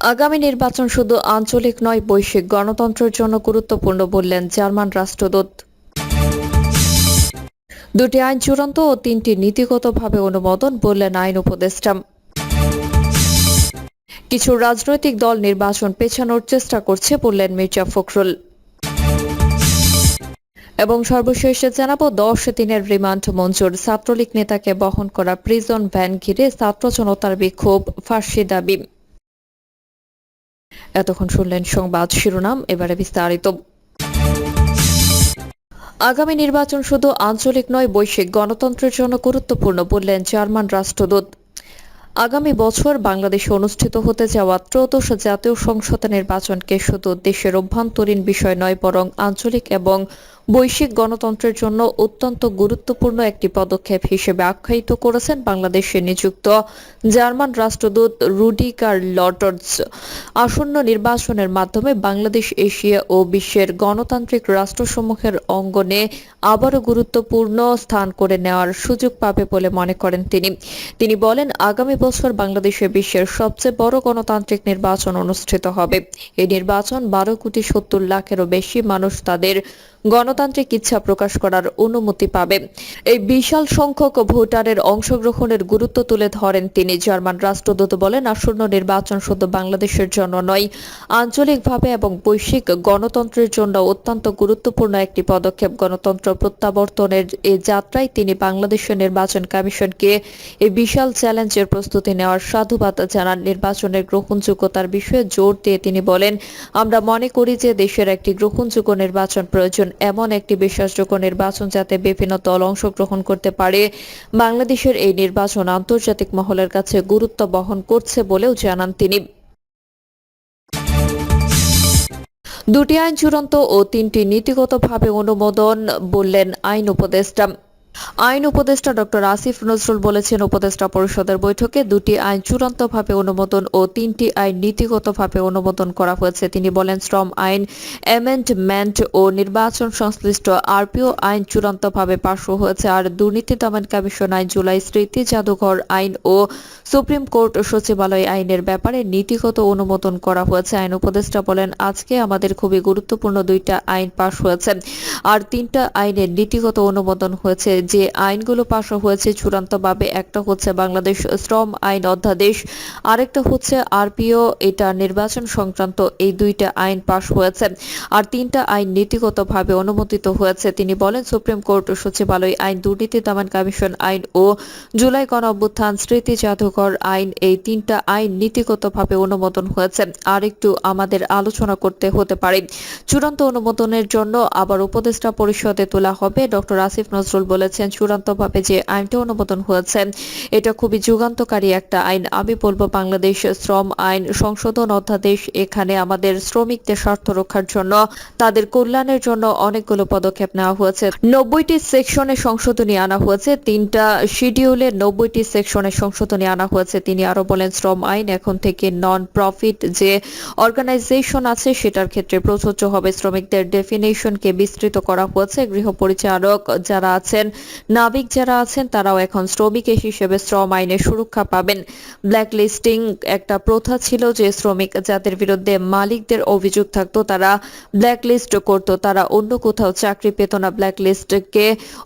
আগামী নির্বাচন শুধু আঞ্চলিক নয়, বৈশ্বিক গণতন্ত্রের জন্য গুরুত্বপূর্ণ বললেন জার্মান রাষ্ট্রদূত। দুটি আইন চূড়ান্ত ও তিনটি নীতিগতভাবে অনুমোদন বললেন আইন উপদেষ্টা। কিছু রাজনৈতিক দল নির্বাচন পেছানোর চেষ্টা করছে বললেন মির্জা ফখরুল। এবং সর্বশেষে জানাব, দশ দিনের রিমান্ড মঞ্জুর। ছাত্রলীগ নেতাকে বহন করা প্রিজন ভ্যান ঘিরে ছাত্র জনতার বিক্ষোভ ফাঁসি দাবি। এতক্ষণ শুনলেন সংবাদ শিরোনাম, এবারে বিস্তারিত। আগামী নির্বাচন শুধু আঞ্চলিক নয়, বৈশ্বিক গণতন্ত্রের জন্য গুরুত্বপূর্ণ বললেন জার্মান রাষ্ট্রদূত। আগামী বছর বাংলাদেশে অনুষ্ঠিত হতে যাওয়া ত্রয়োদশ জাতীয় সংসদ নির্বাচনকে শুধু দেশের অভ্যন্তরীণ বিষয় নয়, বরং আঞ্চলিক এবং বৈশ্বিক গণতন্ত্রের জন্য অত্যন্ত গুরুত্বপূর্ণ একটি পদক্ষেপ হিসেবে আখ্যায়িত করেছেন বাংলাদেশে নিযুক্ত জার্মান রাষ্ট্রদূত রুডিকার লটর্স আসন্ন নির্বাচনের মাধ্যমে বাংলাদেশ, এশিয়া ও বিশ্বের গণতান্ত্রিক রাষ্ট্রসমূহের অঙ্গনে আবারও গুরুত্বপূর্ণ স্থান করে নেওয়ার সুযোগ পাবে বলে মনে করেন তিনি। তিনি বলেন, আগামী বছর বাংলাদেশে বিশ্বের সবচেয়ে বড় গণতান্ত্রিক নির্বাচন অনুষ্ঠিত হবে। এই নির্বাচন বারো কোটি সত্তর লাখেরও বেশি মানুষ তাদের গণতান্ত্রিক ইচ্ছা প্রকাশ করার অনুমতি পাবে। এই বিশাল সংখ্যক ভোটারের অংশগ্রহণের গুরুত্ব তুলে ধরেন তিনি। জার্মান রাষ্ট্রদূত বলেন, আসন্ন নির্বাচন শুধু বাংলাদেশের জন্য নয়, আঞ্চলিকভাবে এবং বৈশ্বিক গণতন্ত্রের জন্য অত্যন্ত গুরুত্বপূর্ণ একটি পদক্ষেপ। গণতন্ত্র প্রত্যাবর্তনের এই যাত্রায় তিনি বাংলাদেশের নির্বাচন কমিশনকে এই বিশাল চ্যালেঞ্জের প্রস্তুতি নেওয়ার সাধুবাদ জানান। নির্বাচনের গ্রহণযোগ্যতার বিষয়ে জোর দিয়ে তিনি বলেন, আমরা মনে করি যে দেশের একটি গ্রহণযোগ্য নির্বাচন প্রয়োজন, এমন একটি বিশ্বাসযোগ্য নির্বাচন যাতে বিভিন্ন দল অংশগ্রহণ করতে পারে। বাংলাদেশের এই নির্বাচন আন্তর্জাতিক মহলের কাছে গুরুত্ব বহন করছে বলেও জানান তিনি। দুটি আইন চূড়ান্ত ও তিনটি নীতিগতভাবে অনুমোদন, বললেন আইন উপদেষ্টা। আইন উপদেষ্টা ডক্টর আসিফ নজরুল বলেছেন উপদেষ্টা পরিষদের বৈঠকে দুটি আইন চূড়ান্তভাবে অনুমোদন ও তিনটি আইন নীতিগতভাবে অনুমোদন করা হয়েছে। তিনি বলেন, শ্রম আইন অ্যামেন্ডমেন্ট ও নির্বাচন সংশ্লিষ্ট আরপিও আইন চূড়ান্তভাবে পাশ হয়েছে আর দুর্নীতি দমন কমিশন আইন জুলাই স্মৃতি জাদুঘর আইন ও সুপ্রিম কোর্ট সচিবালয় আইনের ব্যাপারে নীতিগত অনুমোদন করা হয়েছে। আইন উপদেষ্টা বলেন, আজকে আমাদের খুবই গুরুত্বপূর্ণ দুইটা আইন পাশ হয়েছে আর তিনটা আইনের নীতিগত অনুমোদন হয়েছে। যে আইনগুলো পাশ হয়েছে চূড়ান্তভাবে, একটা হচ্ছে বাংলাদেশ শ্রম আইন অধ্যাদেশ, আরেকটা হচ্ছে আরপিও, এটা নির্বাচন সংক্রান্ত এই দুইটা আইন পাশ হয়েছে। আর তিনটা আইন নীতিগতভাবে অনুমোদিত হয়েছে। তিনি বলেন, সুপ্রিম কোর্ট সচিবালয় আইন দুর্নীতি দমন কমিশন আইন ও জুলাই গণ অভ্যুত্থান স্মৃতি জাদুঘর আইন এই তিনটা আইন নীতিগতভাবে অনুমোদন হয়েছে। আর একটু আমাদের আলোচনা করতে হতে পারে। চূড়ান্ত অনুমোদনের জন্য আবার উপদেষ্টা পরিষদে তোলা হবে। ডক্টর আসিফ নজরুল বলেছেন চূড়ান্তভাবে যে আইনটা অনুমোদন হয়েছে। এটা খুবই যুগান্তকারী একটা আইন। আমি বলব বাংলাদেশ শ্রম আইন সংশোধন অধ্যাদেশ এখানে আমাদের শ্রমিকদের স্বার্থ রক্ষার জন্য, তাদের কল্যাণের জন্য অনেকগুলো পদক্ষেপ নেওয়া হয়েছে। নব্বইটি সেকশনে সংশোধনী আনা হয়েছে। তিনটা শিডিউলে নব্বইটি সেকশনে সংশোধনী আনা হয়েছে। তিনি আরও বলেন, শ্রম আইন এখন থেকে নন প্রফিট যে অর্গানাইজেশন আছে, সেটার ক্ষেত্রে প্রযোজ্য হবে। শ্রমিকদের ডেফিনেশনকে বিস্তৃত করা হয়েছে। গৃহ পরিচালক যারা আছেন নাবিক যারা আছেন, তারাও এখন শ্রমিক হিসেবে শ্রম আইনে সুরক্ষা পাবেন। ব্ল্যাক লিস্টিং একটা প্রথা ছিল যে শ্রমিক যাদের বিরুদ্ধে মালিকদের অভিযোগ থাকতো, তারা ব্ল্যাক লিস্ট করত। তারা অন্য কোথাও চাকরি পেত না। ব্ল্যাক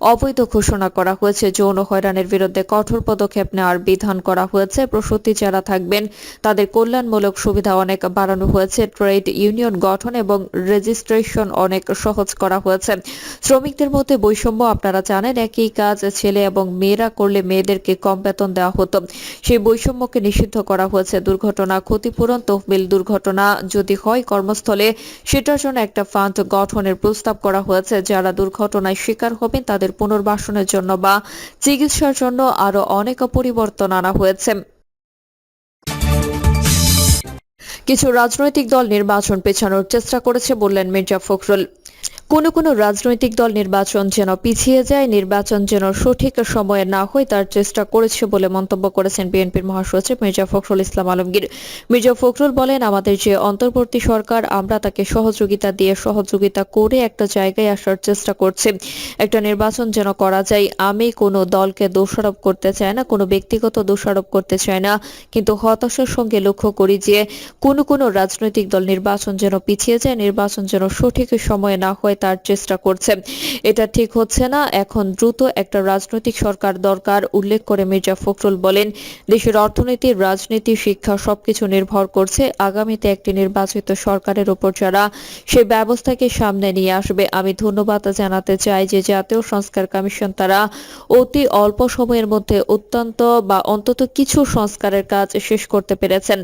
অবৈধ ঘোষণা করা হয়েছে। যৌন হয়রানের বিরুদ্ধে কঠোর পদক্ষেপ নেওয়ার বিধান করা হয়েছে। প্রসূতি যারা থাকবেন, তাদের কল্যাণমূলক সুবিধা অনেক বাড়ানো হয়েছে। ট্রেড ইউনিয়ন গঠন এবং রেজিস্ট্রেশন অনেক সহজ করা হয়েছে। শ্রমিকদের মধ্যে বৈষম্য আপনারা জানেন একই কাজ ছেলে এবং মেয়েরা করলে মেয়েদেরকে কম বেতন দেওয়া হতো। সেই বৈষম্যকে নিষিদ্ধ করা হয়েছে। দুর্ঘটনা ক্ষতিপূরণ তহবিল দুর্ঘটনা যদি হয় কর্মস্থলে, সেটার জন্য একটা ফান্ড গঠনের প্রস্তাব করা হয়েছে। যারা দুর্ঘটনায় শিকার হবেন, তাদের পুনর্বাসনের জন্য বা চিকিৎসার জন্য আরও অনেক পরিবর্তন আনা হয়েছে। কিছু রাজনৈতিক দল নির্বাচন পেছানোর চেষ্টা করেছে বললেন মির্জা ফখরুল। কোনো কোনো রাজনৈতিক দল নির্বাচন যেন পিছিয়ে যায়, নির্বাচন যেন সঠিক সময়ে না হয়, তার চেষ্টা করেছে বলে মন্তব্য করেছেন বিএনপির মহাসচিব মির্জা ফখরুল ইসলাম আলমগীর। মির্জা ফখরুল বলেন, আমাদের যে অন্তর্বর্তী সরকার, আমরা তাকে সহযোগিতা দিয়ে সহযোগিতা করে একটা জায়গায় আসার চেষ্টা করছি। একটা নির্বাচন যেন করা যায়। আমি কোনো দলকে দোষারোপ করতে চাই না, কোনো ব্যক্তিগত দোষারোপ করতে চাই না। কিন্তু হতাশার সঙ্গে লক্ষ্য করি যে, কোনো কোনো রাজনৈতিক দল নির্বাচন যেন পিছিয়ে যায়, নির্বাচন যেন সঠিক সময়ে না হয় তার চেষ্টা করছে। এটা ঠিক হচ্ছে না। এখন দ্রুত একটা রাজনৈতিক সরকার দরকার, উল্লেখ করে মির্জা ফখরুল বলেন। দেশের অর্থনীতি, রাজনীতি, শিক্ষা সবকিছু নির্ভর করছে। আগামীতে একটি নির্বাচিত সরকারের উপর যারা সেই ব্যবস্থাকে সামনে নিয়ে আসবে। আমি ধন্যবাদ জানাতে চাই যে জাতীয় সংস্কার কমিশন তারা অতি অল্প সময়ের মধ্যে অত্যন্ত বা অন্তত কিছু সংস্কারের কাজ শেষ করতে পেরেছেন।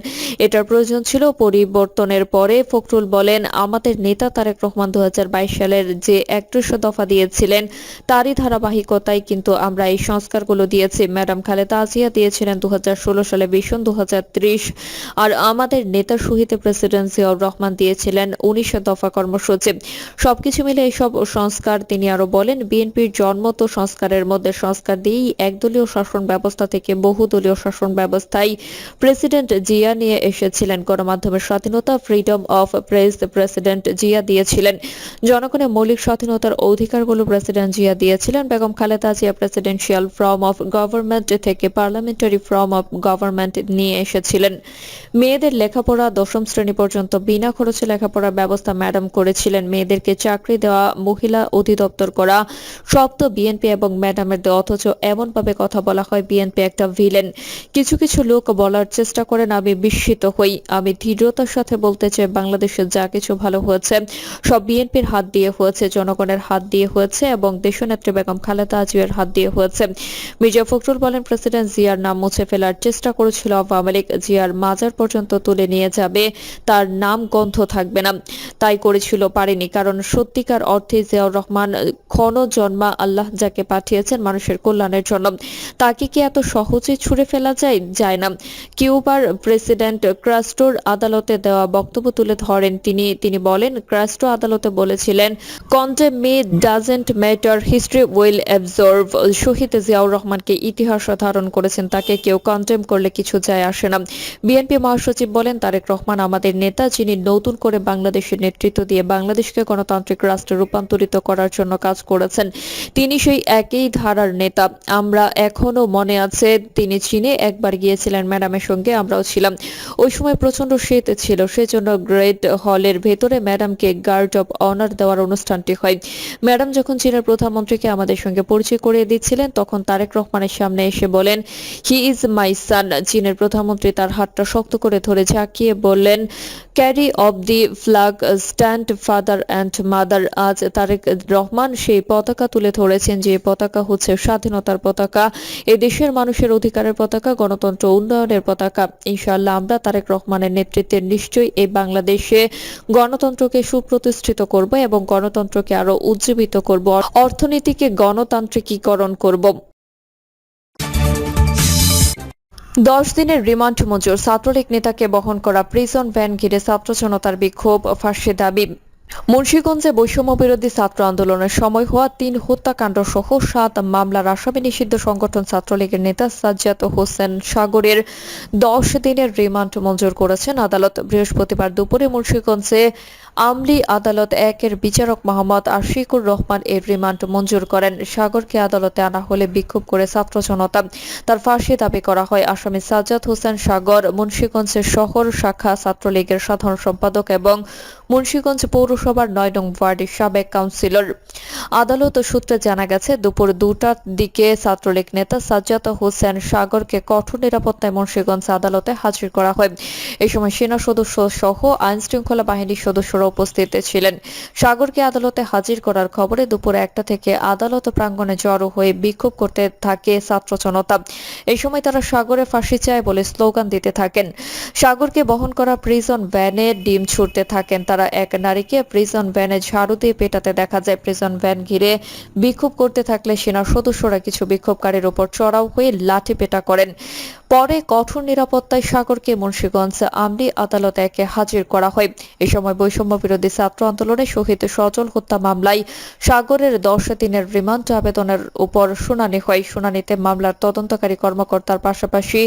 এটার প্রয়োজন ছিল পরিবর্তনের পরে ফখরুল বলেন, আমাদের নেতা তারেক রহমান দু হাজার বাইশ সালের যে একত্রিশ দফা দিয়েছিলেন, তারই ধারাবাহিকতায় কিন্তু আমরা এই সংস্কারগুলো দিয়েছি। ম্যাডাম খালেদা আজিয়া দিয়েছিলেন দু সালে ভীষণ দু আর আমাদের নেতা শহীদ প্রেসিডেন্ট জিয়াউর রহমান দিয়েছিলেন উনিশ দফা কর্মসূচি। সবকিছু মিলে এইসব সংস্কার, তিনি আরও বলেন, বিএনপির জন্ম তো সংস্কারের মধ্যে, সংস্কার দিয়েই একদলীয় শাসন ব্যবস্থা থেকে বহুদলীয় শাসন ব্যবস্থায় প্রেসিডেন্ট জিয়া নিয়ে এসেছিলেন। গণমাধ্যমের স্বাধীনতা, freedom of press president Zia দিয়েছিলেন। জনগণের মৌলিক স্বাধীনতার অধিকারগুলো প্রেসিডেন্ট জিয়া দিয়েছিলেন। Begum Khaleda Zia presidential form of government থেকে পার্লামেন্টারি ফর্ম অফ গভর্নমেন্ট নিয়ে এসেছিলেন। মেয়েদের লেখাপড়া দশম শ্রেণি পর্যন্ত বিনা খরচে লেখাপড়ার ব্যবস্থা ম্যাডাম করেছিলেন। মেয়েদেরকে চাকরি দেওয়া, মহিলা অধিদপ্তর করা সব তো বিএনপি এবং ম্যাডামের দেওয়া, অথচ এমনভাবে কথা বলা হয় বিএনপি একটা ভিলেন কিছু কিছু লোক বলার চেষ্টা করেন আমি বিস্মিত হই। আমি দৃঢ়তার সাথে বলতে চাই, বাংলাদেশে যা কিছু ভালো হয়েছে, সব বিএনপির হাত দিয়ে হয়েছে, জনগণের হাত দিয়ে হয়েছে এবং দেশনেত্রী বেগম খালেদা জিয়ার হাত দিয়ে হয়েছে। মির্জা ফখরুল বলেন, প্রেসিডেন্ট জিয়ার নাম মুছে ফেলার চেষ্টা করেছিল আওয়ামী লীগ। জিয়ার মাজার পর্যন্ত তুলে নিয়ে যাবে, তার নাম গন্ধ থাকবে না। তাই করেছিল পারেনি, কারণ সত্যিকার অর্থে জিয়াউর রহমান ক্ষণ জন্মা আল্লাহ যাকে পাঠিয়েছেন মানুষের কল্যাণের জন্য। তাকে কি এত সহজে ছুড়ে ফেলা যায়? যায় না। কিউবার প্রেসিডেন্ট ক্রাস্টোর আদালতে দেওয়া বক্তব্য তুলে ধরেন তিনি। তিনি বলেন, ক্রাস্টো আদালতে বলেছিলেন condemn me doesn't matter history will absolve শহীদ জিয়াউর রহমানকে ইতিহাস ধারণ করেছেন, তাকে কেউ কন্টেম করলে কিছু যায় আসে না। বিএনপি মহাসচিব বলেন, তারেক রহমান আমাদের নেতা, যিনি নতুন করে বাংলাদেশের নেতৃত্ব দিয়ে বাংলাদেশকে গণতান্ত্রিক রাষ্ট্রে রূপান্তরিত করার জন্য কাজ করেছেন, তিনি সেই একই ধারার নেতা। আমরা এখনও মনে আছে, তিনি চীনে একবার গিয়েছিলেন, ম্যাডামের সঙ্গে আমরাও ছিলাম। ওই সময় প্রচণ্ড শীত ছিল, সেজন্য গ্রেট হলের ভেতরে ম্যাডামকে গার্ড অব অনার দেওয়ার অনুষ্ঠানটি হয়। ম্যাডাম যখন চীনের প্রধানমন্ত্রীকে আমাদের সঙ্গে পরিচয় করিয়ে দিচ্ছিলেন, তখন তারেক রহমানের সামনে এসে বলেন হি ইজ মাই সান চীনের প্রধানমন্ত্রী তার হাতটা শক্ত করে ধরে ঝাঁকিয়ে বললেন carry on the flag stand father and mother আজ তারেক রহমান সেই পতাকা তুলে ধরেছেন, যে পতাকা হচ্ছে স্বাধীনতার পতাকা। এ দেশের মানুষের অধিকারের পতাকা, গণতন্ত্র উন্নয়নের পতাকা। ইনশাআল্লাহ আমরা তারেক রহমানের নেতৃত্বে নিশ্চয়ই এই বাংলাদেশে গণতন্ত্রকে সুপ্রতিষ্ঠিত করব এবং গণতন্ত্রকে আরও উজ্জীবিত করব, অর্থনীতিকে গণতান্ত্রিকীকরণ করব। দশ দিনের রিমান্ড মঞ্জুর, ছাত্রলীগ নেতাকে বহন করা প্রিজন ভ্যান ঘিরে ছাত্র জনতার বিক্ষোভ ফাঁসি দাবি। মুন্সিগঞ্জে বৈষম্য বিরোধী ছাত্র আন্দোলনের সময় হওয়া তিন হত্যাকাণ্ড সহ সাত মামলার আসামি নিষিদ্ধ সংগঠন ছাত্রলীগের নেতা সাজ্জাদ হোসেন সাগরের দশ দিনের রিমান্ড মঞ্জুর করেছেন আদালত। বৃহস্পতিবার দুপুরে মুন্সিগঞ্জে আমলি আদালত একের বিচারক মোহাম্মদ আশিকুর রহমান এর রিমান্ড মঞ্জুর করেন। সাগরকে আদালতে আনা হলে বিক্ষোভ করে ছাত্র জনতা। তার ফাঁসি দাবি করা হয় আসামি সাজ্জাদ হোসেন সাগর মুন্সিগঞ্জের শহর শাখা ছাত্রলীগের সাধারণ সম্পাদক এবং মুন্সিগঞ্জ পৌরসভার নয় নং ওয়ার্ডের সাবেক কাউন্সিলর। আদালত সূত্রে জানা গেছে, দুপুর দুটার দিকে ছাত্রলীগ নেতা সাজ্জাদ হোসেন সাগরকে কঠোর নিরাপত্তায় মুন্সিগঞ্জ আদালতে হাজির করা হয়। এই সময় সেনা সদস্য সহ আইন শৃঙ্খলা বাহিনীর সদস্যরা উপস্থিত ছিলেন। সাগরকে আদালতে হাজির করার খবরে দুপুর একটা থেকে আদালত প্রাঙ্গণে জড়ো হয়ে বিক্ষোভ করতে থাকে ছাত্র জনতা এই সময় তারা সাগরে ফাঁসি চায় বলে স্লোগান দিতে থাকেন। সাগরকে বহন করা প্রিজন ভ্যানে ডিম ছুটতে থাকেন তারা। এক নারীকে প্রিজন ভ্যানে ঝাড়ু দিয়ে পেটাতে দেখা যায়, প্রিজন ভ্যান ঘিরে বিক্ষোভ করতে থাকলে সেনার সদস্যরা কিছু বিক্ষোভকারীর উপর চড়াও হয়ে লাঠি পেটা করেন। পরে কঠোর নিরাপত্তায় সাগরকে মুন্সিগঞ্জ আমলি আদালতে একে হাজির করা হয়। এ সময় বৈষম্য বিরোধী ছাত্র আন্দোলনে শহীদ সজল হত্যা মামলায় সাগরের দশ দিনের রিমান্ড আবেদনের উপর শুনানি হয়। শুনানিতে মামলার তদন্তকারী কর্মকর্তার পাশাপাশি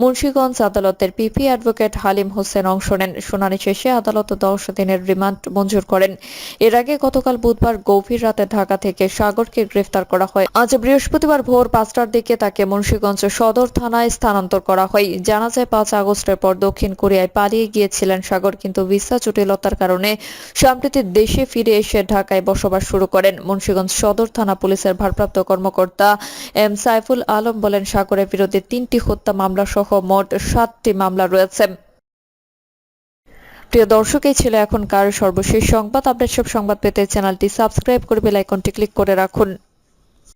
মুন্সিগঞ্জ আদালতের পিপি অ্যাডভোকেট হালিম হোসেন অংশ নেন। শুনানি শেষে আদালত দশ দিনের রিমান্ড মঞ্জুর করেন। এর আগে গতকাল বুধবার গভীর রাতে ঢাকা থেকে সাগরকে গ্রেফতার করা হয়। আজ বৃহস্পতিবার ভোর পাঁচটার দিকে তাকে মুন্সিগঞ্জ সদর থানায় স্থানান্তর করা হয়। জানা যায় পাঁচ আগস্টের পর দক্ষিণ কোরিয়ায় পালিয়ে গিয়েছিলেন সাগর, কিন্তু ভিসা জটিলতার কারণে সম্প্রতি দেশে ফিরে এসে ঢাকায় বসবাস শুরু করেন। মুন্সিগঞ্জ সদর থানা পুলিশের ভারপ্রাপ্ত কর্মকর্তা এম সাইফুল আলম বলেন, সাগরের বিরুদ্ধে তিনটি হত্যা মামলা সহ মোট সাতটি মামলা রয়েছে। প্রিয় দর্শক, এই ছিল এখনকার সর্বশেষ সংবাদ। আপডেট সব সংবাদ পেতে চ্যানেলটি সাবস্ক্রাইব করে বেল ক্লিক করে রাখুন।